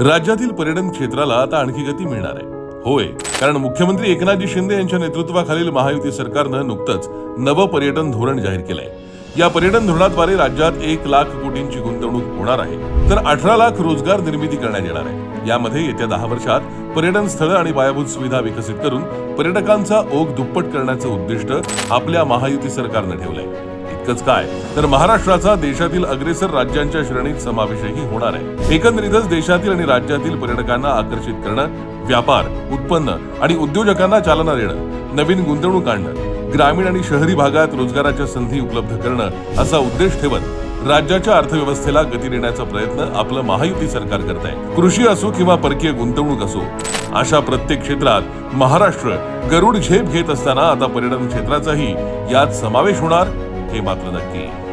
राज्यातील पर्यटन क्षेत्राला आता आणखी गती मिळणार आहे. होय कारण मुख्यमंत्री एकनाथजी शिंदे यांच्या नेतृत्वाखालील महायुती सरकारनं नुकतंच नवं पर्यटन धोरण जाहीर केलंय. या पर्यटन धोरणाद्वारे राज्यात एक लाख कोटींची गुंतवणूक होणार आहे. तर अठरा लाख रोजगार निर्मिती करण्यात येणार आहे. यामध्ये येत्या दहा वर्षात पर्यटन स्थळं आणि पायाभूत सुविधा विकसित करून पर्यटकांचा ओघ दुप्पट करण्याचं उद्दिष्ट आपल्या महायुती सरकारनं ठेवलंय. इतकंच काय? तर महाराष्ट्राचा देशातील अग्रेसर राज्यांच्या श्रेणीत समावेशही होणार आहे. एकंदरीतच देशातील आणि राज्यातील पर्यटकांना आकर्षित करणं व्यापार उत्पन्न आणि उद्योजकांना चालना देणं नवीन गुंतवणूक आणणं ग्रामीण आणि शहरी भागात रोजगाराच्या संधी उपलब्ध करणं असा उद्देश ठेवत राज्याच्या अर्थव्यवस्थेला गती देण्याचा प्रयत्न आपलं महायुती सरकार करत आहे कृषी असो किंवा परकीय गुंतवणूक असो अशा प्रत्येक क्षेत्रात महाराष्ट्र गरुड झेप घेत असताना आता पर्यटन क्षेत्राचाही यात समावेश होणार quem matando aqui.